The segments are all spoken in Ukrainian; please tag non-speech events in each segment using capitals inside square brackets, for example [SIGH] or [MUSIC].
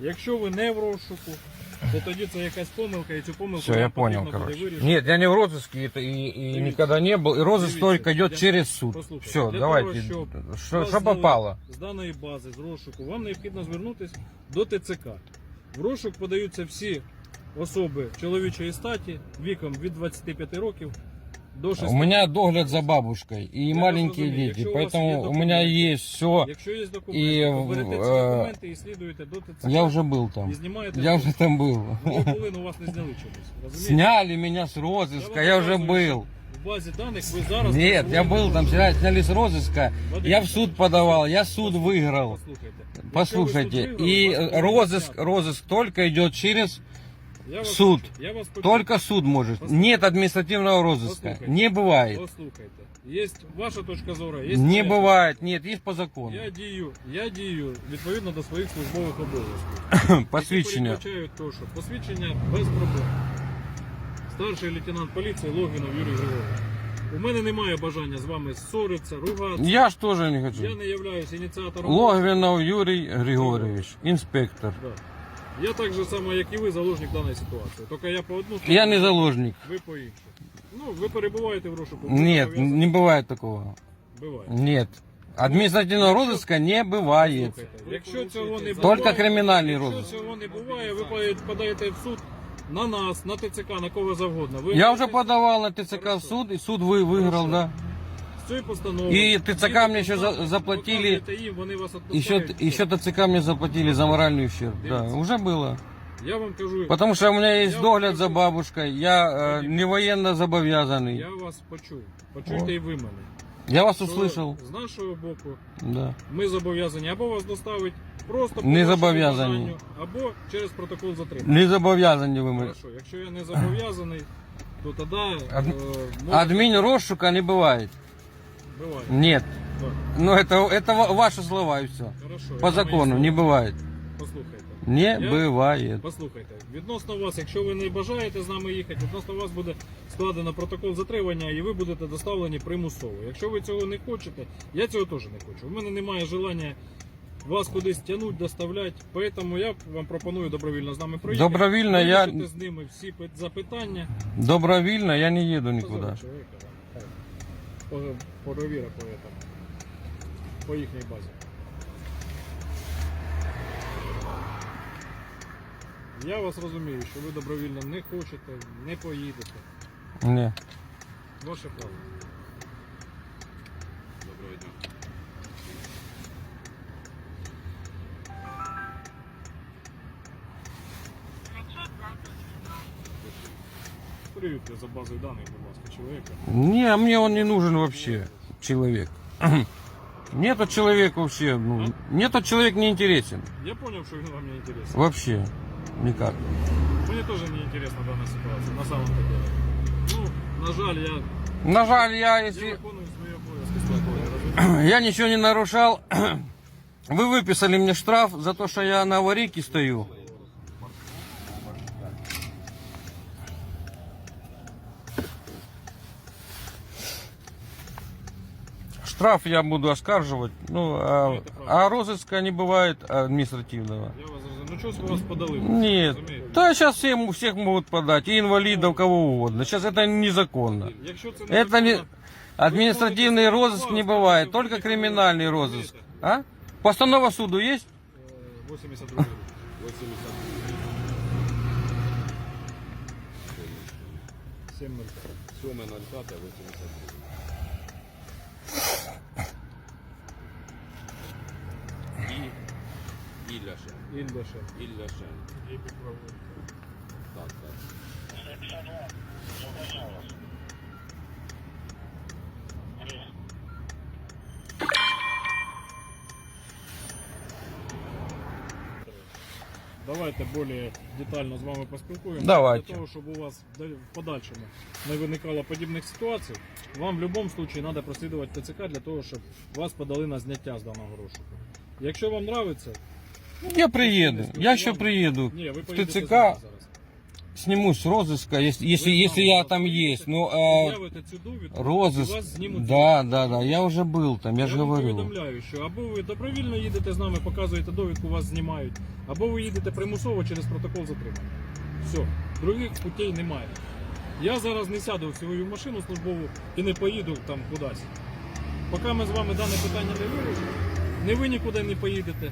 Якщо ви не в розшуку, то тоді це якась помилка, і цю помилку Все, вам я понял, потрібно буде короче. вирішити. Нет, я не в розыске это и, и Дивіться. никогда не был. И розыск Дивіться. только идет Для- через суд. Послухайте, Все, для давайте. того, щоб Что, вас что зняли попало? З даної бази, з розшуку, вам необхідно звернутися до ТЦК. В розшук подаються всі особи чоловічої статі віком від 25 років до 60. У меня догляд за бабушкой и Я маленькие вас разумею. дети, Якщо у вас є поэтому у меня документи, есть все. Якщо є документи, І, то берете ці е, документи і слідуєте до ТЦК. Я уже был І там. знімаєте. Я фото. уже там был. Ну, коли ну, вас не зняли чомусь. Розумієте? Сняли меня с Я розыска, вам я уже показую, был. В базі даних ви зараз... Нет, я был там, сняли сняли с розыска. Вадим Я в суд подавал, я суд выиграл. Послухайте. Послушайте, Якщо ви суд и виграли, вас розыск, можна розыск только идет через зняти. Я вас суд. почув, Я вас почув. Только суд может. Послушайте. Нет административного розыска. Послушайте. Не бывает. Послухайте. Є ваша точка зору, є Не моя. бывает. Нет, есть по закону. Я дію, я дію відповідно до своїх службових обов'язків. [COUGHS] Посвідчення. Які передбачають то, що посвідчення без проблем. Старший лейтенант поліції Логвінов Юрій Григорович. У мене немає бажання з вами ссоритися, ругатися. Я ж тоже не Я хочу. не являюсь ініціатором. Логвинов Юрий Григорьевич, инспектор. Да. Я так же само, як і ви, заложник даної ситуації. Тільки я по одну Я не сторону, заложник. Ви по іншу. Ну, ви перебуваєте в розшуку. ви Нет, зобов'язані. не бывает такого. Буває. Нет. Административного розыска не бывает. Слухайте, якщо цього не Только буває, кримінальний якщо розыск. цього не буває, ви подаєте в суд на нас, на ТЦК, на кого завгодно. Ви Я уже подавал на ТЦК в суд, и суд вы выиграл, да. з цією постановою. І ТЦК їдете мені ще за- там, заплатили. показуєте їм, вони вас Еще, відпускають. еще ТЦК мне заплатили за моральный ущерб. Да, Дивіться. уже было. Я вам кажу, Потому что у меня есть Я догляд вам за кажу. бабушкой, я э, не военно забовязанный. я вас почув. Почуйте О. і ви мене. Я вас Що услышал. З нашого боку Да. ми зобов'язані або вас доставити просто по Не вашому зобов'язані. бажанню, або через протокол затримання. Не забовязаны вы. мы. Хорошо, якщо я не зобов'язаний, то тоді Ад- е, може- Админ розшука не бывает. буває. Нет. Так, Ну это, это ва- ваши слова и все. хорошо, По я закону мої не слова. бывает. Послухайте. Не Я- бывает. Послухайте, відносно вас, якщо ви не бажаєте з нами їхати, відносно вас буде складено протокол затримання і ви будете доставлені примусово. Якщо ви цього не хочете, я цього теж не хочу. У мене немає желання вас кудись тягнути, доставляти. Тому я вам пропоную добровільно з нами проїхати. Добровільно я- вирішити з ними всі пи- запитання. Добровольно я не еду никуда. Позови чоловіка, да. Перевіра по, этому, по їхній базі. Я вас розумію, що ви добровільно не хочете, не поїдете. Ні. Ваше право. Доброго дня. Перевірте за базою даних, будь ласка, чоловіка. Не, мне он не нужен вообще, человек. [CLEARS THROAT] Мне этот человек вообще, ну, мне этот человек не интересен. Я зрозумів, що він вам не інтересний. Вообще. Никак. Мені теж не інтересна дана ситуація, на самом деле. Ну, на жаль, я, На жаль, я, я если виконую свої обов'язки службові, розумієте? [CLEARS THROAT] я ничего не нарушал, [CLEARS THROAT] вы выписали мне штраф за то, что я на аварийке стою. Штраф я буду оскарживать, ну, а, а розыска не бывает административного. Я вас розумію. Ну чого ж ви вас подали? Нет, Розумієте? да сейчас всем, всех могут подать, и инвалидов, кого угодно. Сейчас это незаконно. Якщо це Это не... незаконно, Административный розыск не бывает, только криминальный розыск. А? Постанова суду есть? е, 82 рік. 7 7.05, 82. І Ілляшин. Ільдаше. Ілляшин. Так, так. Давайте більш детально з вами поспілкуємося. Давайте. Для того, щоб у вас в подальшому не виникало подібних ситуацій, вам в будь-якому випадку треба прослідувати ТЦК для того, щоб вас подали на зняття з даного розшуку. Якщо вам подобається, Я приеду. Я еще приеду ні, ви в поїдете з ТЦК. нами зараз. снимусь с розыска, если, если, Вы если там я там приедете, есть. Ну, а, Явите цю довідку, і розыск, вас знімуть. да, да, да, я уже был там, я, же вам говорю. повідомляю, що або ви добровільно їдете з нами, показуєте довідку, вас знімають, або ви їдете примусово через протокол затримання. Все, других путей немає. Я зараз не сяду в свою машину службову і не поїду там кудись. Поки ми з вами дане питання не вирішимо, не ви нікуди не поїдете,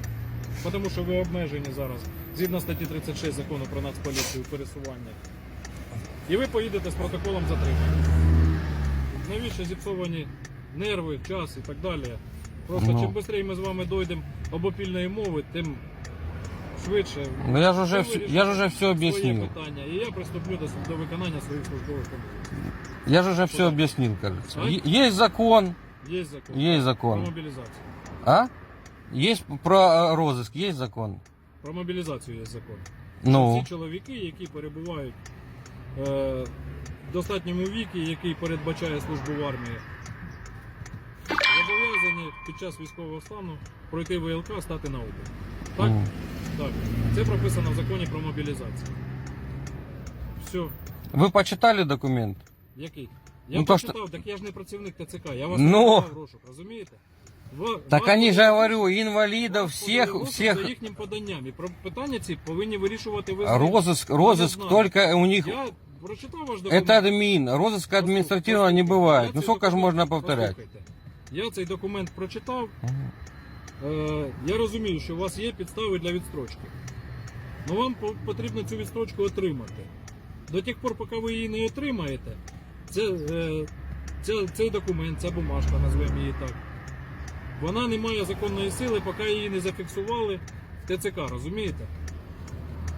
тому що ви обмежені зараз згідно статті 36 закону про нацполіцію пересування. І ви поїдете з протоколом затримання. Навіщо зіпсовані нерви, час і так далі. Просто Ну. чим швидше ми з вами дойдемо обопільної мови, тим швидше Ну я же уже, ви всё- вирішите я же уже все своє объяснил. питання. І я приступлю до, до виконання своїх службових обов'язків. Я же уже все объяснил, кажется. А? Е- Есть закон, Є закон. есть Про закон. мобілізацію. А? Есть про э, розыск, есть закон. Про мобілізацію є закон. Ну, Всі чоловіки, які перебувають е, в достатньому віці, який передбачає службу в армії, зобов'язані під час військового стану пройти ВЛК, стати на облік. Так? м, Так. Це прописано в законі про мобілізацію. Все. вы почитали документ? Який? Я Ну, то, прочитав, так я ж не працівник ТЦК, я вас Ну. не брав в розшук, розумієте? Ва- Так вас они же, подали- говорю, инвалидов, вас всех, подали в розшук всех. За їхнім поданням. І про питання ці повинні вирішувати ви. з А ним. Розыск, Я не розыск знаю. только у них... Я прочитав ваш документ. Это админ, розыска административного не бывает. Я Ну цей сколько же документ- можно повторять? Послухайте. Я цей документ прочитав. Е, я розумію, що у вас є підстави для відстрочки. Ну вам потрібно цю відстрочку отримати. До тих пор, поки ви її не отримаєте, це, це, цей документ, ця бумажка, назвемо її так. Вона не має законної сили, поки її не зафіксували в ТЦК, розумієте?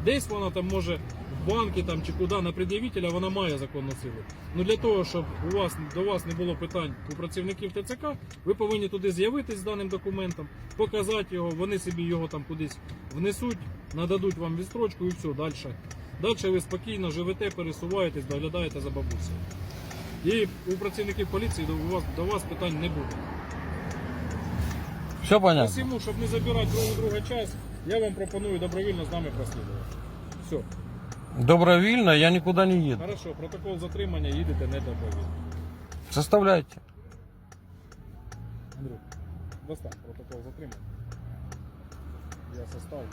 Десь вона там може банки там, чи куди на пред'явителя вона має законну силу. Ну для того, щоб у вас, до вас не було питань у працівників ТЦК, ви повинні туди з'явитись з даним документом, показати його, вони собі його там кудись внесуть, нададуть вам відстрочку і все, далі. Далі ви спокійно живете, пересуваєтесь, доглядаєте за бабусею. І у працівників поліції до вас, до вас питань не буде. Все понятно? Посему, щоб не забирати друг у друга час, я вам пропоную добровільно з нами прослідувати. Все. Добровольно я никуда не еду. Хорошо, протокол затримання їдете не добровільно. Составляйте. Андрюк, достань протокол затримання. Я составлю.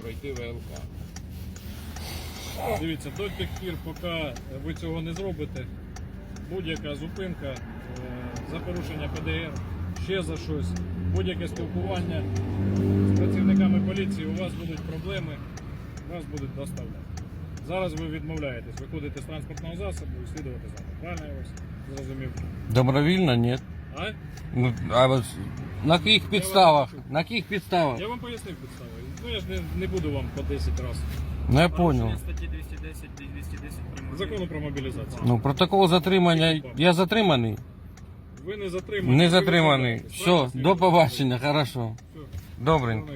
Пройти ВЛК. Дивіться, до тих пір, поки ви цього не зробите, будь-яка зупинка е, за порушення ПДР, ще за щось, будь-яке спілкування з працівниками поліції, у вас будуть проблеми, вас будуть доставляти. Зараз ви відмовляєтесь, виходите з транспортного засобу і слідувати за ним. Правильно я вас зрозумів? Добровольно нет. А? Ну, а вот на каких підставах? На каких підставах? Я вам пояснив підстави. Ну я ж не, не буду вам по 10 разів. Ну я понял. статті 210 210 прямо. Закону про мобілізацію. Ну, протокол затримання. Я затриманий? Ви не затримані. Не затриманий. Все, до побачення, хорошо. Добренько.